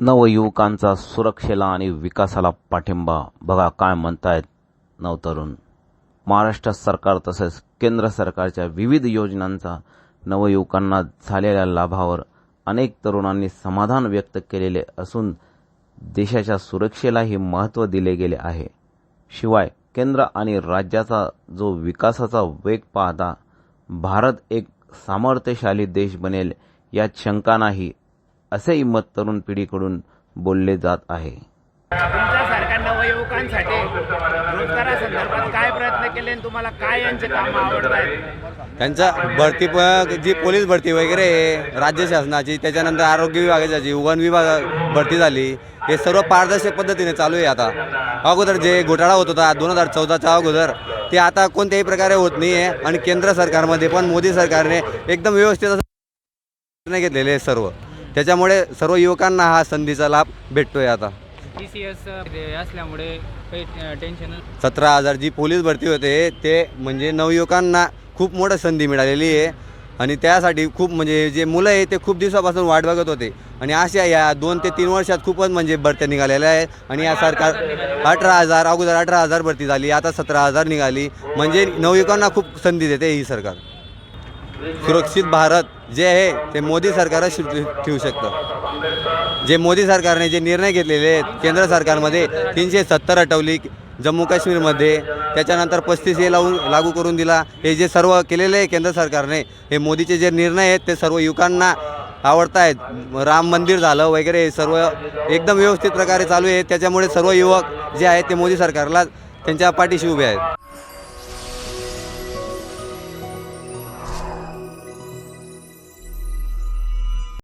नवयुवकांचा सुरक्षेला आणि विकासाला पाठिंबा. बघा काय म्हणतायत नवतरुण. महाराष्ट्र सरकार तसेच केंद्र सरकारच्या विविध योजनांचा नवयुवकांना झालेल्या लाभावर अनेक तरुणांनी समाधान व्यक्त केलेले असून देशाच्या सुरक्षेलाही महत्त्व दिले गेले आहे. शिवाय केंद्र आणि राज्याचा जो विकासाचा वेग पाहता भारत एक सामर्थ्यशाली देश बनेल यात शंका नाही असेही मत तरुण पिढीकडून बोलले जात आहे. तुमच्यासारख्या नवयुवकांसाठी रोजगारासंदर्भात काय प्रयत्न केले आणि तुम्हाला काय यांचे काम आवडत आहेत त्यांचा भरती जी पोलीस भरती वगैरे आहे राज्य शासनाची त्याच्यानंतर आरोग्य विभागाची वन विभाग भरती झाली हे सर्व पारदर्शक पद्धतीने चालू आहे आता. अगोदर जे घोटाळा होत होता दोन हजार चौदाच्या अगोदर ते आता कोणत्याही प्रकारे होत नाही आहे आणि केंद्र सरकारमध्ये पण मोदी सरकारने एकदम व्यवस्थित असं निर्णय घेतलेले सर्व. त्याच्यामुळे सर्व युवकांना हा संधीचा लाभ भेटतोय आता. टी सी एस असल्यामुळे काही टेन्शन सतरा हजार जी पोलीस भरती होते ते म्हणजे नवयुवकांना खूप मोठं संधी मिळालेली आहे. आणि त्यासाठी खूप म्हणजे जे मुलं आहे ते खूप दिवसापासून वाट बघत होते. आणि अशा या दोन ते तीन वर्षात खूपच म्हणजे भरत्या निघालेल्या आहेत. आणि या सरकार अठरा हजार अगोदर अठरा हजार भरती झाली आता सतरा हजार निघाली. म्हणजे नवयुवकांना खूप संधी देते ही सरकार. सुरक्षित भारत जे आहे ते मोदी सरकारच ठेवू शकतं. जे मोदी सरकारने जे निर्णय घेतलेले आहेत केंद्र सरकारमध्ये तीनशे सत्तर हटवली जम्मू काश्मीरमध्ये त्याच्यानंतर पस्तीस हे लावून लागू करून दिला. हे जे सर्व केलेले आहे केंद्र सरकारने हे मोदीचे जे निर्णय आहेत ते सर्व युवकांना आवडत आहेत राम मंदिर झालं वगैरे हे सर्व एकदम व्यवस्थित प्रकारे चालू आहे. त्याच्यामुळे सर्व युवक जे आहेत ते मोदी सरकारला त्यांच्या पाठीशी उभे आहेत.